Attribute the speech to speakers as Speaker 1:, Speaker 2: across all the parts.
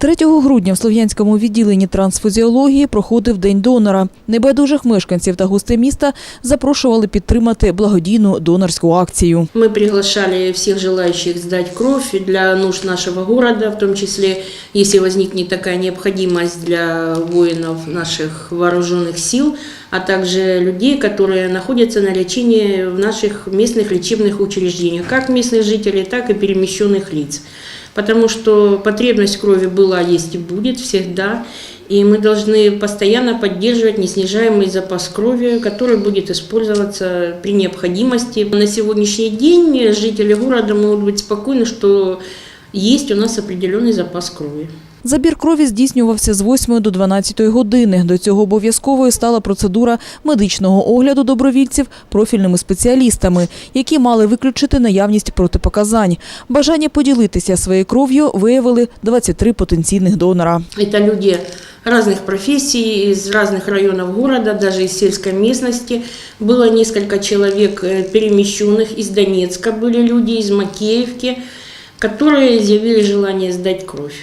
Speaker 1: 3 грудня в Слов'янському відділенні трансфузіології проходив День донора. Небайдужих мешканців та гостей міста запрошували підтримати благодійну донорську акцію.
Speaker 2: Мы приглашали всех желающих сдать кровь для нужд нашего города, в том числе, если возникнет такая необходимость для воинов наших вооруженных сил, а также людей, которые находятся на лечении в наших местных лечебных учреждениях, как местных жителей, так и перемещенных лиц. Потому что потребность крови была, есть и будет всегда. И мы должны постоянно поддерживать неснижаемый запас крови, который будет использоваться при необходимости. На сегодняшний день жители города могут быть спокойны, что есть у нас определенный запас крови.
Speaker 1: Забір крові здійснювався з 8 до 12 години. До цього обов'язковою стала процедура медичного огляду добровільців профільними спеціалістами, які мали виключити наявність протипоказань. Бажання поділитися своєю кров'ю виявили 23 потенційних донора.
Speaker 2: Это люди разных профессий, из разных районов города, даже из сельской местности. Было несколько человек э, перемещенных из Донецка, были люди из Макеевки, которые изъявили желание сдать кровь.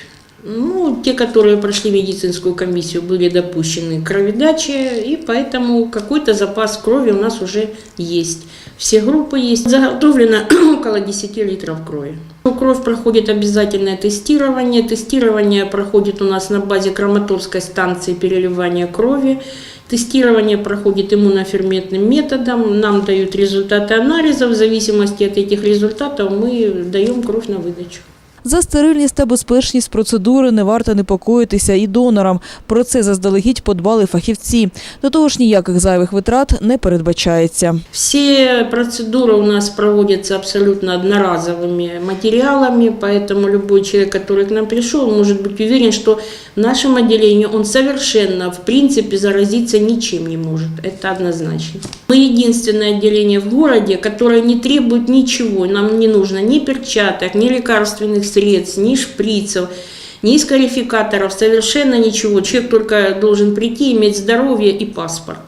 Speaker 2: Ну, те, которые прошли медицинскую комиссию, были допущены к кроведаче, и поэтому какой-то запас крови у нас уже есть. Все группы есть. Заготовлено около 10 литров крови. Ну, Кровь проходит обязательное тестирование. Тестирование проходит у нас на базе Краматорской станции переливания крови. Тестирование проходит иммуноферментным методом. Нам дают результаты анализа. В зависимости от этих результатов мы даем кровь на выдачу.
Speaker 1: За стерильність та безпечність процедури не варто непокоїтися і донорам. Про це заздалегідь подбали фахівці. До того ж, ніяких зайвих витрат не передбачається.
Speaker 2: Все процедуры у нас проводятся абсолютно одноразовыми материалами, поэтому любой человек, который к нам пришел, может быть уверен, что в нашем отделении он совершенно, в принципе, заразиться ничем не может. Это однозначно. Мы единственное отделение в городе, которое не требует ничего. Нам не нужно ни перчаток, ни лекарственных средств, Ни шприцев, ни скарификаторов, совершенно ничего. Человек только должен прийти, иметь здоровье и паспорт.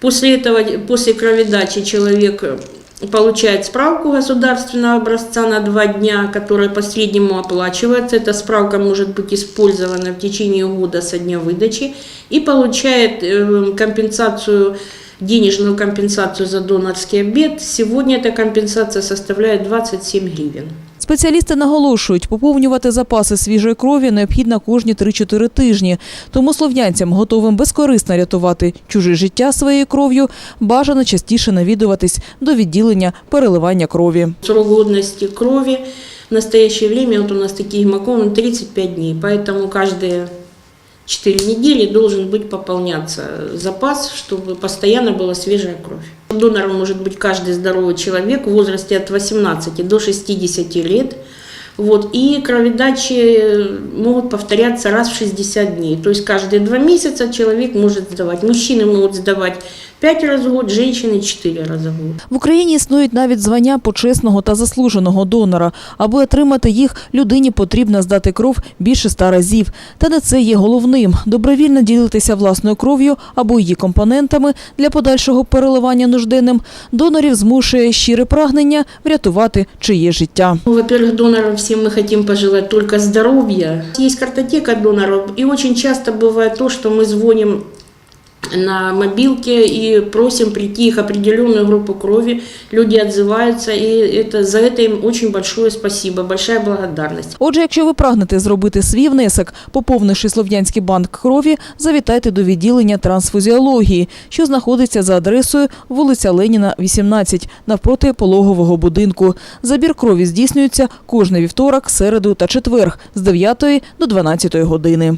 Speaker 2: После этого, после кроведачи человек получает справку государственного образца на два дня, которая по среднему оплачивается. Эта справка может быть использована в течение года со дня выдачи и получает э, компенсацию денежную компенсацию за донорский обед. Сегодня эта компенсация составляет 27 гривен.
Speaker 1: Спеціалісти наголошують, поповнювати запаси свіжої крові необхідно кожні 3-4 тижні. Тому слов'янцям, готовим безкорисно рятувати чуже життя своєю кров'ю, бажано частіше навідуватись до відділення переливання крові.
Speaker 2: Срок годності крові в настоящее время, от у нас такий гемоглобин 35 днів, поэтому каждые 4 недели должен быть пополняться запас, чтобы постоянно была свежая кровь. Донором может быть каждый здоровый человек в возрасте от 18 до 60 лет. Вот, и кроведачи могут повторяться раз в 60 дней. То есть каждые два месяца человек может сдавать. Мужчины могут сдавать 5 раз в год, женщины 4 раза в год.
Speaker 1: В Україні існують навіть звання почесного та заслуженого донора. Аби отримати їх, людині потрібно здати кров більше ста разів. Та не це є головним. Добровільно ділитися власною кров'ю або її компонентами для подальшого переливання нужденним донорів змушує щире прагнення врятувати чиє життя.
Speaker 2: Ну, Во-первых, донорам всем мы хотим пожелать только здоровья. Есть картотека доноров, и очень часто бывает то, что мы звоним на мобилке и просим прийти их определенную группу крови. Люди отзываются, и это, за это им очень большое спасибо, большая благодарность.
Speaker 1: Отже, якщо ви прагнете зробити свій внесок, поповнивши Слов'янський банк крові, завітайте до відділення трансфузіології, що знаходиться за адресою вулиця Леніна, 18, навпроти пологового будинку. Забір крові здійснюється кожний вівторок, середу та четверг з 9 до 12 години.